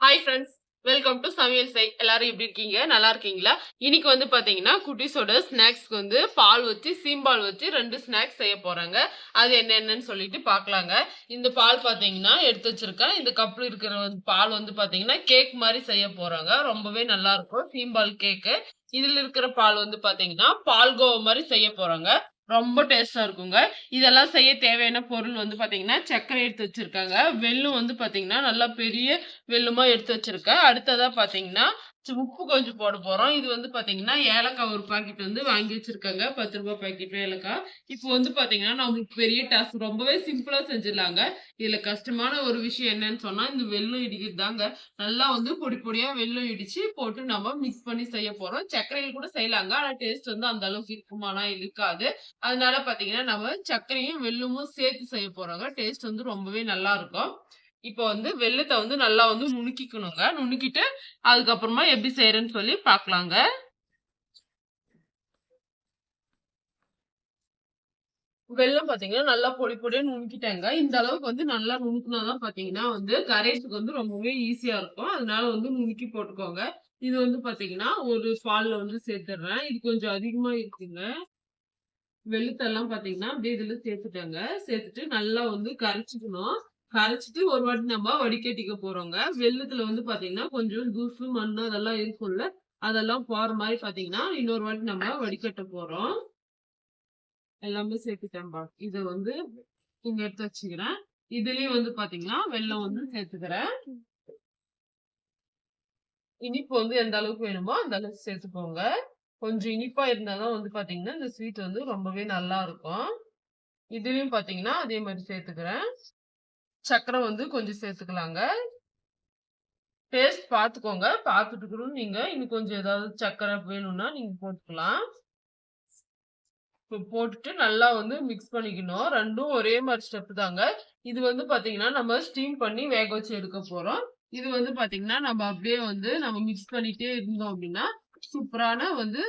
Hi friends welcome to சமையல் சை எல்லாரும் எப்படி இருக்கீங்க? நல்லா இருக்கீங்களா? இன்னைக்கு வந்து பார்த்தீங்கன்னா குட்டீஸோட ஸ்நாக்ஸ்க்கு வந்து பால் வச்சு சீம்பால் வச்சு ரெண்டு ஸ்நாக்ஸ் செய்ய போகிறாங்க அது என்னென்னன்னு சொல்லிட்டு பார்க்கலாங்க இந்த பால் பார்த்தீங்கன்னா எடுத்து வச்சிருக்கேன். இந்த கப்பில் இருக்கிற பால் வந்து பார்த்தீங்கன்னா கேக் மாதிரி செய்ய போகிறாங்க ரொம்பவே நல்லா இருக்கும். சீம்பால் கேக்கு. இதில் இருக்கிற பால் வந்து பார்த்தீங்கன்னா பால்கோவா மாதிரி செய்ய போகிறாங்க ரொம்ப டேஸ்டா இருக்குங்க. இதெல்லாம் செய்ய தேவையான பொருள் வந்து பாத்தீங்கன்னா சர்க்கரை எடுத்து வச்சிருக்காங்க. வெல்லும் வந்து பாத்தீங்கன்னா நல்லா பெரிய வெல்லுமா எடுத்து வச்சுருக்கேன். அடுத்ததா பாத்தீங்கன்னா உப்பு கொஞ்சம் போட போறோம். இது வந்து பாத்தீங்கன்னா ஏலக்காய் ஒரு பாக்கெட் வந்து வாங்கி வச்சிருக்காங்க. பத்து ரூபாய் பாக்கெட் ஏலக்காய். இப்போ வந்து பாத்தீங்கன்னா நம்மளுக்கு பெரிய டாஸ்க் ரொம்பவே சிம்பிளா செஞ்சிடலாங்க. இதுல கஷ்டமான ஒரு விஷயம் என்னன்னு சொன்னா இந்த வெள்ளம் இடிக்கிறது தாங்க நல்லா வந்து பொடி பொடியா வெல்லம் இடிச்சு போட்டு நம்ம மிக்ஸ் பண்ணி செய்ய போறோம். சர்க்கரையில் கூட செய்யலாங்க. ஆனா டேஸ்ட் வந்து அந்த அளவுக்கு இருக்குமானா இருக்காது. அதனால பாத்தீங்கன்னா நம்ம சர்க்கரையும் வெல்லமும் சேர்த்து செய்ய போறாங்க. டேஸ்ட் வந்து ரொம்பவே நல்லா இருக்கும். இப்போ வந்து வெள்ளத்தை வந்து நல்லா வந்து நுணுக்கிக்கணுங்க. நுணுக்கிட்டு அதுக்கப்புறமா எப்படி செய்யறேன்னு சொல்லி பார்க்கலாங்க வெள்ளம் பாத்தீங்கன்னா நல்லா பொடி பொடியா நுணுக்கிட்டேங்க. இந்த அளவுக்கு வந்து நல்லா நுணுக்குனாதான் பாத்தீங்கன்னா வந்து கரையத்துக்கு வந்து ரொம்பவே ஈஸியா இருக்கும். அதனால வந்து நுணுக்கி போட்டுக்கோங்க. இது வந்து பாத்தீங்கன்னா ஒரு பால்ல வந்து சேர்த்துடுறேன். இது கொஞ்சம் அதிகமா இருக்குங்க. வெள்ளத்தெல்லாம் பாத்தீங்கன்னா அப்படியே இதுல சேர்த்துட்டாங்க. சேர்த்துட்டு நல்லா வந்து கரைச்சிக்கணும். கரைச்சிட்டு ஒரு வாட்டி நம்ம வடிகட்டிக்க போறோங்க. வெள்ளத்துல வந்து பாத்தீங்கன்னா கொஞ்சம் தூசு மண்ணு அதெல்லாம் இருக்கும்ல அதெல்லாம் போற மாதிரி பாத்தீங்கன்னா இன்னொரு வாட்டி நம்ம வடிகட்ட போறோம். எல்லாமே சேர்த்துட்டேன்பா இத வந்து இங்க எடுத்து வச்சுக்கிறேன். இதுலயும் வந்து பாத்தீங்கன்னா வெள்ளம் வந்து சேர்த்துக்கிறேன். இனிப்பு வந்து எந்த அளவுக்கு வேணுமோ அந்த அளவுக்கு சேர்த்துக்கோங்க. கொஞ்சம் இனிப்பா இருந்தாதான் வந்து பாத்தீங்கன்னா இந்த ஸ்வீட் வந்து ரொம்பவே நல்லா இருக்கும். இதுலயும் பாத்தீங்கன்னா அதே மாதிரி சேர்த்துக்கிறேன். சர்க்கரை வந்து கொஞ்சம் சேர்த்துக்கலாங்க. டேஸ்ட் பார்த்துக்கோங்க பார்த்துட்டு கூட நீங்க. இன்னும் கொஞ்சம் ஏதாவது சர்க்கரை வேணும்னா நீங்க போட்டுக்கலாம். இப்போ போட்டுட்டு நல்லா வந்து மிக்ஸ் பண்ணிக்கணும். ரெண்டும் ஒரே மாதிரி ஸ்டெப் தாங்க. இது வந்து பார்த்தீங்கன்னா நம்ம ஸ்டீம் பண்ணி வேக வச்சு எடுக்க போறோம். இது வந்து பாத்தீங்கன்னா நம்ம அப்படியே வந்து நம்ம மிக்ஸ் பண்ணிட்டே இருந்தோம் அப்படின்னா சூப்பரான வந்து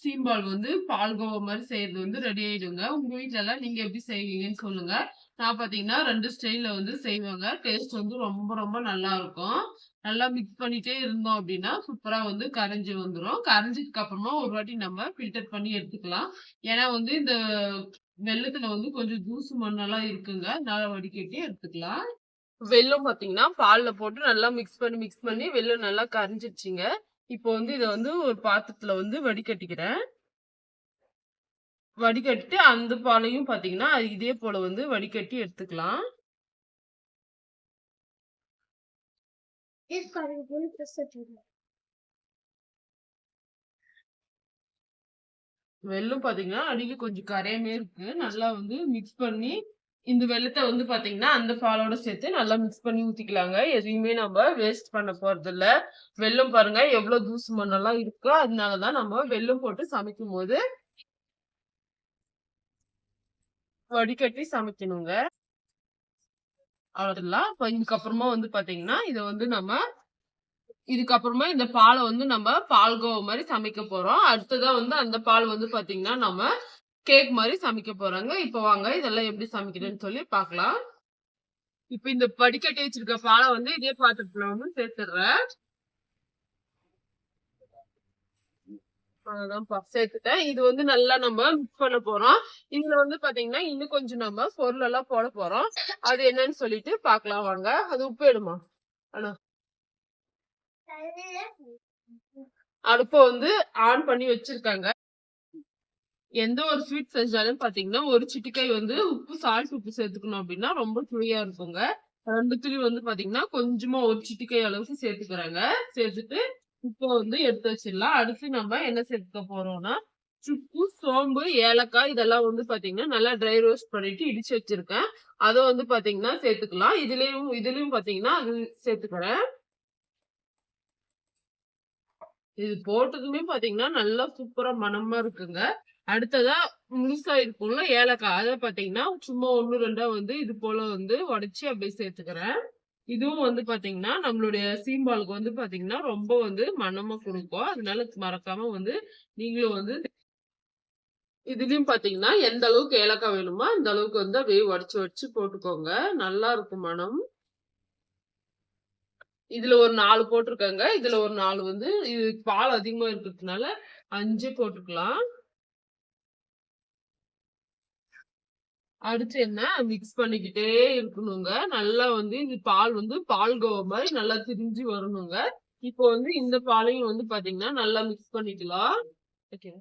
சீம்பால் வந்து பால்கோவா மாதிரி செய்யறது வந்து ரெடி ஆயிடுங்க. உங்க வீட்டிலலாம் எல்லாம் நீங்க எப்படி செய்வீங்கன்னு சொல்லுங்க. நான் பாத்தீங்கன்னா ரெண்டு ஸ்டைல்ல வந்து செய்வாங்க. டேஸ்ட் வந்து ரொம்ப ரொம்ப நல்லா இருக்கும். நல்லா மிக்ஸ் பண்ணிட்டே இருந்தோம் அப்படின்னா சூப்பரா வந்து கரைஞ்சி வந்துடும் கரைஞ்சதுக்கு அப்புறமா ஒரு வாட்டி நம்ம ஃபில்டர் பண்ணி எடுத்துக்கலாம். ஏன்னா வந்து இந்த வெள்ளத்துல வந்து கொஞ்சம் ஜூஸ் மண்ணெல்லாம் இருக்குங்க. நல்லா வடிகட்டி எடுத்துக்கலாம். வெள்ளம் பாத்தீங்கன்னா பால்ல போட்டு நல்லா மிக்ஸ் பண்ணி மிக்ஸ் பண்ணி வெள்ளம் நல்லா கரைஞ்சிடுச்சுங்க இப்போ வந்து இதை வந்து ஒரு பாத்திரத்துல வந்து வடிகட்டிக்கிறேன். வடிகட்டிட்டு அந்த பாலையும் பாத்தீங்கன்னா அது இதே போல வந்து வடிகட்டி எடுத்துக்கலாம். வெல்லம் பாத்தீங்கன்னா அடியில கொஞ்சம் கரையாமே இருக்கு. நல்லா வந்து மிக்ஸ் பண்ணி இந்த வெள்ளத்தை வந்து பாத்தீங்கன்னா அந்த பாலோட சேர்த்து நல்லா மிக்ஸ் பண்ணி ஊத்திக்கலாங்க. எதையுமே நம்ம வேஸ்ட் பண்ண போறது இல்ல வெல்லம் பாருங்க எவ்வளவு தூசு மண்ணெல்லாம் இருக்கோ அதனாலதான் நம்ம வெல்லம் போட்டு சமைக்கும் போது வடிகட்டி சமைக்கணுங்க. அவ்வளவுதான். இதுக்கப்புறமா வந்து பாத்தீங்கன்னா இத வந்து நம்ம இதுக்கப்புறமா இந்த பாலை வந்து நம்ம பால்கோவா மாதிரி சமைக்க போறோம். அடுத்ததா வந்து அந்த பால் வந்து பாத்தீங்கன்னா நம்ம கேக் மாதிரி சமைக்க போறாங்க. இப்ப வாங்க இதெல்லாம் எப்படி சமைக்கிறதுன்னு சொல்லி பார்க்கலாம். இப்ப இந்த படிக்கட்டி வச்சிருக்க பாலை வந்து இதே பாத்திரத்துல வந்து சேர்த்துடுறேன். அவ்வளவுதான்ப்பா சேர்த்துட்டேன். இது வந்து நல்லா நம்ம மிக்ஸ் பண்ண போறோம். இதுல வந்து பாத்தீங்கன்னா இன்னும் கொஞ்சம் நம்ம பொருள் எல்லாம் போட போறோம். அது என்னன்னு சொல்லிட்டு பார்க்கலாம் வாங்க. அது உப்பு எடுமா ஆனா அடுப்ப வந்து ஆன் பண்ணி வச்சிருக்காங்க. எந்த ஒரு ஸ்வீட் செஞ்சாலும் பாத்தீங்கன்னா ஒரு சிட்டிக்காய் வந்து உப்பு சால்ட் உப்பு சேர்த்துக்கணும் அப்படின்னா ரொம்ப சுவையா இருக்குங்க. ரெண்டுத்துலயும் வந்து பாத்தீங்கன்னா கொஞ்சமா ஒரு சிட்டிக்காய் அளவுக்கு சேர்த்துக்கிறாங்க. சேர்த்துட்டு உப்பை வந்து எடுத்து வச்சிடலாம். அடுத்து நம்ம என்ன சேர்த்துக்க போறோம்னா சுக்கு சோம்பு ஏலக்காய் இதெல்லாம் வந்து பாத்தீங்கன்னா நல்லா ட்ரை ரோஸ்ட் பண்ணிட்டு இடிச்சு வச்சிருக்கேன். அதை வந்து பாத்தீங்கன்னா சேர்த்துக்கலாம். இதுலயும் இதுலயும் பாத்தீங்கன்னா அது சேர்த்துக்கிறேன். இது போட்டதுமே பாத்தீங்கன்னா நல்லா சூப்பரா மனமா இருக்குங்க. அடுத்ததா முழுசா இருக்கும்ல ஏலக்காய். அதை பாத்தீங்கன்னா சும்மா ஒண்ணு ரெண்டா வந்து இது போல வந்து உடச்சி அப்படியே சேர்த்துக்கிறேன். இதுவும் வந்து பாத்தீங்கன்னா நம்மளுடைய சீம்பாலுக்கு வந்து பாத்தீங்கன்னா ரொம்ப வந்து மனமா கொடுக்கும். அதனால மறக்காம வந்து நீங்களும் வந்து இதுலயும் பாத்தீங்கன்னா எந்த அளவுக்கு ஏலக்காய் வேணுமோ அந்த அளவுக்கு வந்து அப்படியே உடச்சு உடச்சு போட்டுக்கோங்க. நல்லா இருக்கும் மனம் இதுல ஒரு நாலு போட்டிருக்காங்க. இதுல ஒரு நாலு வந்து இது பால் அதிகமா இருக்கிறதுனால அஞ்சு போட்டுக்கலாம். அடுத்து என்ன? மிக்ஸ் பண்ணிக்கிட்டே இருக்கணுங்க. நல்லா வந்து இது பால் வந்து பால் கோவா மாதிரி நல்லா திரிஞ்சு வரணுங்க. இப்போ வந்து இந்த பாலையும் வந்து பாத்தீங்கன்னா நல்லா மிக்ஸ் பண்ணிக்கலாம். ஓகே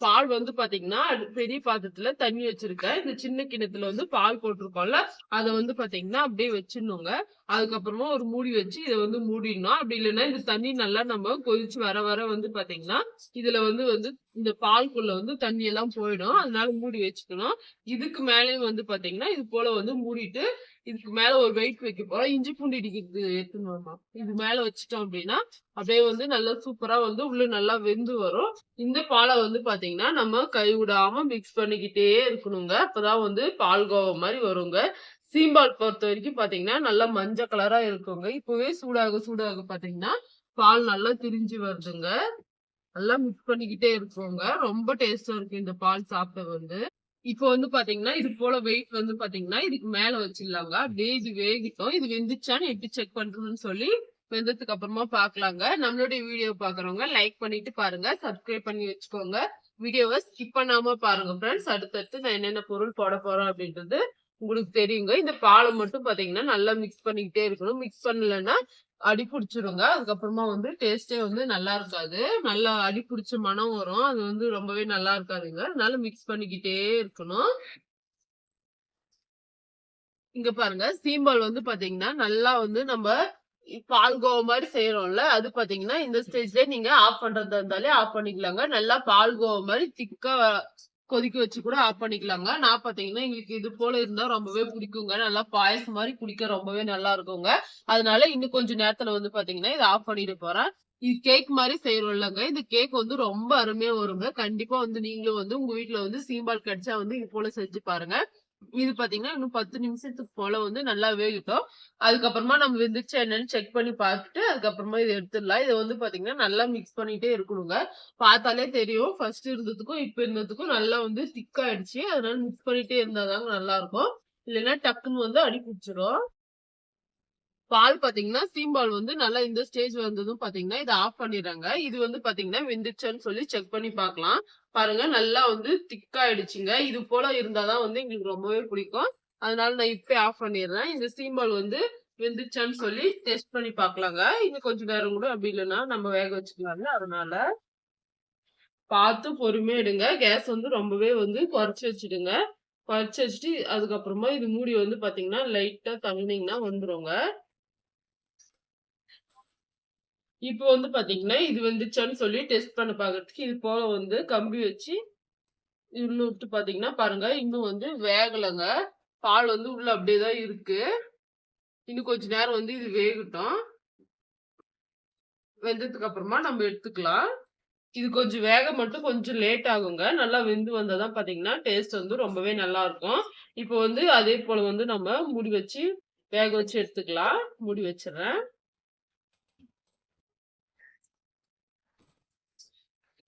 பால் வந்து பாத்தீங்கன்னா பெரிய பாத்திரத்துல தண்ணி வச்சிருக்கேன். இந்த சின்ன கிணத்துல வந்து பால் போட்டிருக்கோம்ல அதை வந்து பாத்தீங்கன்னா அப்படியே வச்சிடணுங்க. அதுக்கப்புறமா ஒரு மூடி வச்சு இதை வந்து மூடிடணும். அப்படி இல்லைன்னா இந்த தண்ணி நல்லா நம்ம கொதிச்சு வர வர வந்து பாத்தீங்கன்னா இதுல வந்து வந்து இந்த பால்குள்ள வந்து தண்ணி எல்லாம் போயிடும். அதனால மூடி வச்சுக்கணும். இதுக்கு மேலேயும் வந்து பாத்தீங்கன்னா இது போல வந்து மூடிட்டு இதுக்கு மேல ஒரு வெயிட் வைக்க போறோம். இஞ்சி பூண்டு இடிக்கிறது எடுத்துன்னு வரணும் இது மேல வச்சுட்டோம் அப்படின்னா அப்படியே வந்து நல்லா சூப்பரா வந்து உள்ள நல்லா வெந்து வரும். இந்த பாலை வந்து பாத்தீங்கன்னா நம்ம கை விடாம மிக்ஸ் பண்ணிக்கிட்டே இருக்கணுங்க. அப்பதான் வந்து பால்கோவா மாதிரி வருங்க. சீம்பால் பொறுத்த வரைக்கும் பாத்தீங்கன்னா நல்லா மஞ்சள் கலரா இருக்குங்க. இப்பவே சூடாக சூடாக பாத்தீங்கன்னா பால் நல்லா திரிஞ்சு வருதுங்க. நல்லா மிக்ஸ் பண்ணிக்கிட்டே இருக்கோங்க. ரொம்ப டேஸ்டா இருக்கு இந்த பால் சாப்பிட வந்து. இப்போ வந்து பாத்தீங்கன்னா இது போல வெயிட் வந்து பாத்தீங்கன்னா இதுக்கு மேல வச்சிடலாங்க. அப்படியே இது வேகிட்டோம். இது வெந்துச்சான்னு எப்படி செக் பண்றதுன்னு சொல்லி வெந்ததுக்கு அப்புறமா பாக்கலாங்க. நம்மளுடைய வீடியோ பாக்குறவங்க லைக் பண்ணிட்டு பாருங்க. சப்ஸ்கிரைப் பண்ணி வச்சுக்கோங்க. வீடியோவை ஸ்கிப் பண்ணாம பாருங்க ஃப்ரெண்ட்ஸ் அடுத்தடுத்து நான் என்னென்ன பொருள் போட போறோம் அப்படின்றது உங்களுக்கு தெரியுங்க. இந்த பாலை மட்டும் பாத்தீங்கன்னா நல்லா மிக்ஸ் பண்ணிக்கிட்டே இருக்கணும். மிக்ஸ் பண்ணலன்னா அடி பிடிச்சிருங்க. அதுக்கப்புறமா வந்து டேஸ்டே வந்து நல்லா இருக்காது. நல்லா அடி பிடிச்ச மனம் வரும். அது வந்து ரொம்பவே நல்லா இருக்காதுங்க. அதனால மிக்ஸ் பண்ணிக்கிட்டே இருக்கணும். இங்க பாருங்க. சீம்பால் வந்து பாத்தீங்கன்னா நல்லா வந்து நம்ம பால் கோவா மாதிரி செய்யறோம்ல அது பாத்தீங்கன்னா இந்த ஸ்டேஜ்ல நீங்க ஆஃப் பண்றதா இருந்தாலே ஆஃப் பண்ணிக்கலாங்க. நல்லா பால் கோவா மாதிரி திக்கா கொதிக்க வச்சு கூட ஆஃப் பண்ணிக்கலாங்க. நான் பாத்தீங்கன்னா எங்களுக்கு இது போல இருந்தா ரொம்பவே பிடிக்குங்க. நல்லா பாயசம் மாதிரி குடிக்க ரொம்பவே நல்லா இருக்குங்க. அதனால இன்னும் கொஞ்சம் நேரத்துல வந்து பாத்தீங்கன்னா இதை ஆஃப் பண்ணிட்டு போறேன். இது கேக் மாதிரி செய்யறோம் இல்லைங்க இந்த கேக் வந்து ரொம்ப அருமையா வருங்க. கண்டிப்பா வந்து நீங்களும் வந்து உங்க வீட்டுல வந்து சீம்பால் கடிச்சா வந்து இது போல செஞ்சு பாருங்க. இது பாத்தீங்கன்னா இன்னும் பத்து நிமிஷத்துக்கு போல வந்து நல்லா வேகட்டும். அதுக்கப்புறமா நம்ம வெந்துச்சு என்னன்னு செக் பண்ணி பார்த்துட்டு அதுக்கப்புறமா இதை எடுத்துடலாம். இதை வந்து பாத்தீங்கன்னா நல்லா மிக்ஸ் பண்ணிட்டே இருக்கணுங்க. பார்த்தாலே தெரியும். ஃபர்ஸ்ட் இருந்ததுக்கும் இப்ப இருந்ததுக்கும் நல்லா வந்து திக்காயிடுச்சு அதனால மிக்ஸ் பண்ணிட்டே இருந்தாதாங்க நல்லா இருக்கும் இல்லைன்னா டக்குன்னு வந்து அடி பிடிச்சிரும். பால் பாத்தீங்கன்னா சீம்பால் வந்து நல்லா இந்த ஸ்டேஜ் வந்ததும் பாத்தீங்கன்னா இதை ஆஃப் பண்ணிடுறாங்க. இது வந்து பாத்தீங்கன்னா வெந்துச்சுன்னு சொல்லி செக் பண்ணி பார்க்கலாம். பாருங்க நல்லா வந்து திக்காயிடுச்சுங்க இது போல இருந்தாதான் வந்து எங்களுக்கு ரொம்பவே பிடிக்கும். அதனால நான் இப்ப ஆஃப் பண்ணிடுறேன். இந்த சீம்பால் வந்து வெந்துச்சான்னு சொல்லி டெஸ்ட் பண்ணி பார்க்கலாங்க. இன்னும் கொஞ்சம் நேரம் கூட அப்படி இல்லைன்னா நம்ம வேக வச்சுக்கலாங்க அதனால பார்த்து பொறுமையா எடுங்க. கேஸ் வந்து ரொம்பவே வந்து குறைச்சி வச்சுடுங்க. குறைச்சி வச்சுட்டு அதுக்கப்புறமா இது மூடி வந்து பாத்தீங்கன்னா லைட்டா தங்கினீங்கன்னா வந்துருங்க. இப்போ வந்து பாத்தீங்கன்னா இது வந்துச்சான்னு சொல்லி டெஸ்ட் பண்ண பாக்குறதுக்கு இது போல வந்து கம்பி வச்சு இன்னும் விட்டு பாத்தீங்கன்னா பாருங்க இன்னும் வந்து வேகலைங்க. பால் வந்து உள்ள அப்படியேதான் இருக்கு. இன்னும் கொஞ்ச நேரம் வந்து இது வேகட்டும். வெந்ததுக்கு அப்புறமா நம்ம எடுத்துக்கலாம். இது கொஞ்சம் வேக மட்டும் கொஞ்சம் லேட் ஆகுங்க. நல்லா வெந்து வந்தாதான் பாத்தீங்கன்னா டேஸ்ட் வந்து ரொம்பவே நல்லா இருக்கும். இப்போ வந்து அதே போல வந்து நம்ம முடி வச்சு வேக வச்சு எடுத்துக்கலாம். முடி வச்சிடறேன்.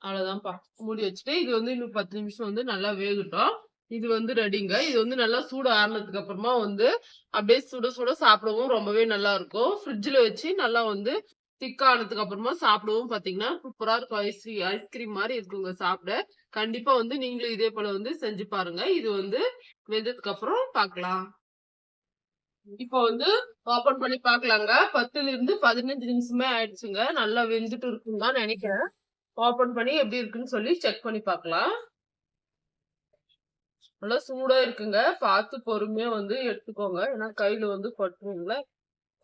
அவ்வளவுதான்ப்பா. மூடி வச்சுட்டு இது வந்து இன்னும் பத்து நிமிஷம் வந்து நல்லா வேகட்டும். இது வந்து ரெடிங்க. இது வந்து நல்லா சூடு ஆறினதுக்கு அப்புறமா வந்து அப்படியே சுட சுட சாப்பிடவும் ரொம்பவே நல்லா இருக்கும். ஃப்ரிட்ஜ்ல வச்சு நல்லா வந்து திக் ஆனதுக்கு அப்புறமா சாப்பிடவும் பாத்தீங்கன்னா சூப்பரா இருக்கும். ஐஸ்கிரீம் ஐஸ்கிரீம் மாதிரி இருக்குங்க சாப்பிட. கண்டிப்பா வந்து நீங்களும் இதே போல வந்து செஞ்சு பாருங்க. இது வந்து வெந்ததுக்கு அப்புறம் பார்க்கலாம் இப்போ வந்து ஓபன் பண்ணி பார்க்கலாங்க பத்துல இருந்து பதினஞ்சு நிமிஷமே ஆயிடுச்சுங்க. நல்லா வெந்துட்டு இருக்குன்னு தான் நினைக்கிறேன். ஓபன் பண்ணி எப்படி இருக்குன்னு சொல்லி செக் பண்ணி பார்க்கலாம். நல்லா சூடா இருக்குங்க. பார்த்து பொறுமையா வந்து எடுத்துக்கோங்க. ஏன்னா கையில வந்து பட்டுருங்கள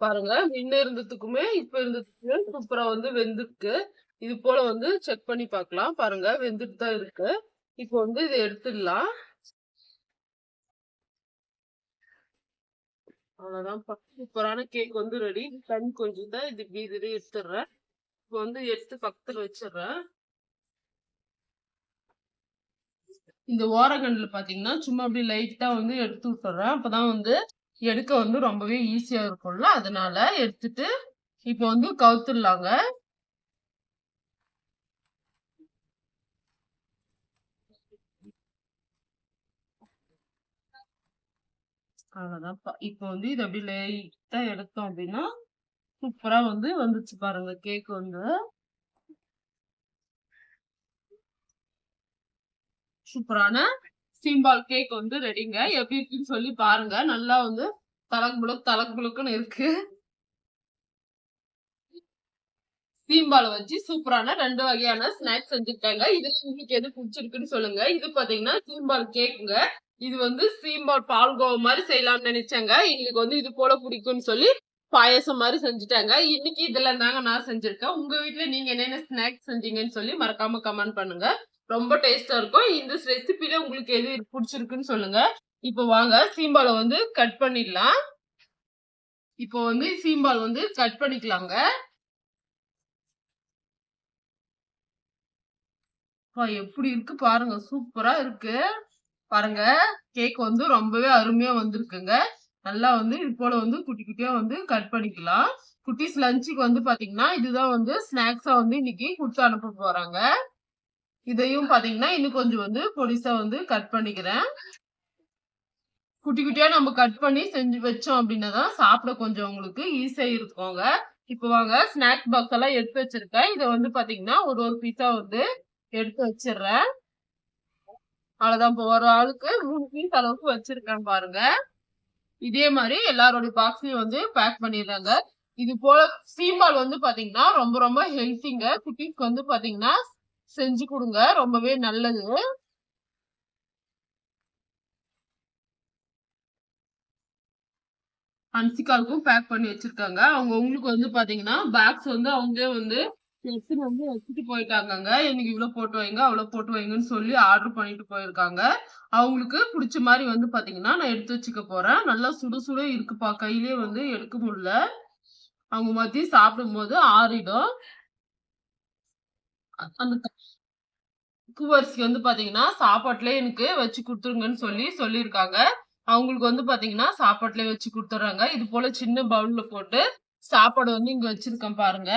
பாருங்க. முன்ன இருந்ததுக்குமே இப்ப இருந்ததுக்குமே சூப்பரா வந்து வெந்திருக்கு. இது போல வந்து செக் பண்ணி பார்க்கலாம். பாருங்க. வெந்துட்டு தான் இருக்கு. இப்போ வந்து இதை எடுத்துடலாம். அவ்வளவுதான். சூப்பரான கேக் வந்து ரெடி தண்ணி கொஞ்சம் தான் இது பீதிரி எடுத்துடுறேன். இப்போ வந்து எடுத்து பக்கத்துல வச்சிடுறேன். இந்த ஓரகண்டில் பாத்தீங்கன்னா சும்மா அப்படி லைட்டாக வந்து எடுத்து விட்டுறேன். அப்பதான் வந்து எடுக்க வந்து ரொம்பவே ஈஸியா இருக்கும்ல. அதனால எடுத்துட்டு இப்போ வந்து கவுத்துடலாங்க. அவ்வளவுதான்ப்பா. இப்போ வந்து இது அப்படி லைட்டாக எடுத்தோம் அப்படின்னா சூப்பரா வந்து வந்துச்சு பாருங்க கேக் வந்து. சூப்பரான சீம்பால் கேக் வந்து ரெடிங்க எப்படி இருக்குன்னு சொல்லி பாருங்க. நல்லா வந்து தலக்கு புழுக்கு தலக்கு புழுக்குன்னு இருக்கு. ஸ்டீம்பால் வச்சு சூப்பரான ரெண்டு வகையான ஸ்நாக்ஸ் செஞ்சுருக்காங்க. இதுல உங்களுக்கு எது பிடிச்சிருக்குன்னு சொல்லுங்க. இது பாத்தீங்கன்னா சீம்பால் கேக்குங்க இது வந்து சீம்பால் பால்கோவா மாதிரி செய்யலாம்னு நினைச்சாங்க. எங்களுக்கு வந்து இது போல பிடிக்கும்னு சொல்லி பாயசம் மாதிரி செஞ்சுட்டாங்க. இன்னைக்கு இதுல தாங்க நான் செஞ்சிருக்கேன். உங்க வீட்டுல நீங்க என்னென்ன ஸ்நாக்ஸ் செஞ்சீங்கன்னு சொல்லி மறக்காம கமெண்ட் பண்ணுங்க. ரொம்ப டேஸ்டா இருக்கும். இந்த ரெசிபில உங்களுக்கு எது பிடிச்சிருக்குன்னு சொல்லுங்க. இப்போ வாங்க சீம்பாலை வந்து கட் பண்ணிடலாம். இப்போ வந்து சீம்பால் வந்து கட் பண்ணிக்கலாங்க. அப்பா, எப்படி இருக்கு பாருங்க. சூப்பரா இருக்கு. பாருங்க கேக் வந்து ரொம்பவே அருமையா வந்திருக்குங்க. நல்லா வந்து இது போல வந்து குட்டி குட்டியா வந்து கட் பண்ணிக்கலாம். குட்டீஸ் லஞ்சுக்கு வந்து பாத்தீங்கன்னா இதுதான் வந்து ஸ்நாக்ஸா வந்து இன்னைக்கு கொடுத்து அனுப்ப போறாங்க. இதையும் பாத்தீங்கன்னா இன்னும் கொஞ்சம் வந்து பொடிசா வந்து கட் பண்ணிக்கிறேன். குட்டி குட்டியா நம்ம கட் பண்ணி செஞ்சு வச்சோம் அப்படின்னா தான் சாப்பிட கொஞ்சம் உங்களுக்கு ஈஸியா இருக்குங்க. இப்போ வாங்க ஸ்நாக்ஸ் பாக்ஸ் எல்லாம் எடுத்து வச்சிருக்கேன். இதை வந்து பாத்தீங்கன்னா ஒரு ஒரு பீஸா வந்து எடுத்து வச்சிடுறேன். அவ்வளவுதான். இப்போ ஒரு ஆளுக்கு மூணு பீஸ் அளவுக்கு வச்சிருக்கேன் பாருங்க. இதே மாதிரி எல்லாரோட பாக்ஸ்லயும் வந்து பேக் பண்ணிடுறாங்க. இது போல சீம்பால் வந்து பாத்தீங்கன்னா ரொம்ப ரொம்ப ஹெல்த்திங்க குட்டீஸ்க்கு வந்து பாத்தீங்கன்னா செஞ்சு கொடுங்க. ரொம்பவே நல்லது. அன்சிகாலுக்கும் பேக் பண்ணி வச்சிருக்காங்க. அவங்க உங்களுக்கு வந்து பாத்தீங்கன்னா பேக்ஸ் வந்து அவங்களே வந்து எடுத்துட்டு வந்து வச்சுட்டு போயிட்டாங்கங்க. எனக்கு இவ்வளவு போட்டு வைங்க அவ்வளவு போட்டு வைங்கன்னு சொல்லி ஆர்டர் பண்ணிட்டு போயிருக்காங்க. அவங்களுக்கு பிடிச்ச மாதிரி வந்து பாத்தீங்கன்னா நான் எடுத்து வச்சுக்க போறேன். நல்லா சுட சுட இருக்குப்பா. கையிலே வந்து எடுக்க முடியல. அவங்க மதியம் சாப்பிடும் போது ஆறிடும். அந்த குவரிசி வந்து பாத்தீங்கன்னா சாப்பாட்டுல எனக்கு வச்சு கொடுத்துருங்கன்னு சொல்லி சொல்லியிருக்காங்க. அவங்களுக்கு வந்து பாத்தீங்கன்னா சாப்பாட்டுல வச்சு கொடுத்துட்றாங்க. இது போல சின்ன பவுல்ல போட்டு சாப்பாடு வந்து இங்க வச்சிருக்கேன் பாருங்க.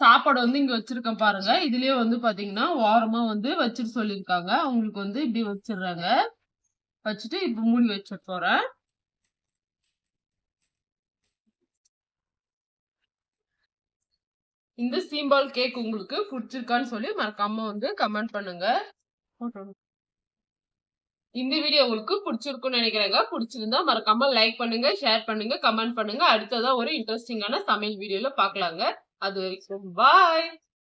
சாப்பாடு வந்து இங்க வச்சிருக்கேன் பாருங்க. இதுலயே வந்து பாத்தீங்கன்னா ஓரமா வந்து வச்சிட்டு சொல்லியிருக்காங்க. அவங்களுக்கு வந்து இப்படி வச்சிடுறாங்க. வச்சுட்டு இப்ப மூடி வச்சிட்டு போறேன். இந்த சீம்பால் கேக் உங்களுக்கு பிடிச்சிருக்கான்னு சொல்லி மறக்காம வந்து கமெண்ட் பண்ணுங்க. இந்த வீடியோ உங்களுக்கு பிடிச்சிருக்கும்னு நினைக்கிறேங்க. பிடிச்சிருந்தா மறக்காம லைக் பண்ணுங்க ஷேர் பண்ணுங்க கமெண்ட் பண்ணுங்க. அடுத்ததா ஒரு இன்ட்ரெஸ்டிங்கான சமையல் வீடியோல பாக்கலாங்க அது வரைக்கும் பாய்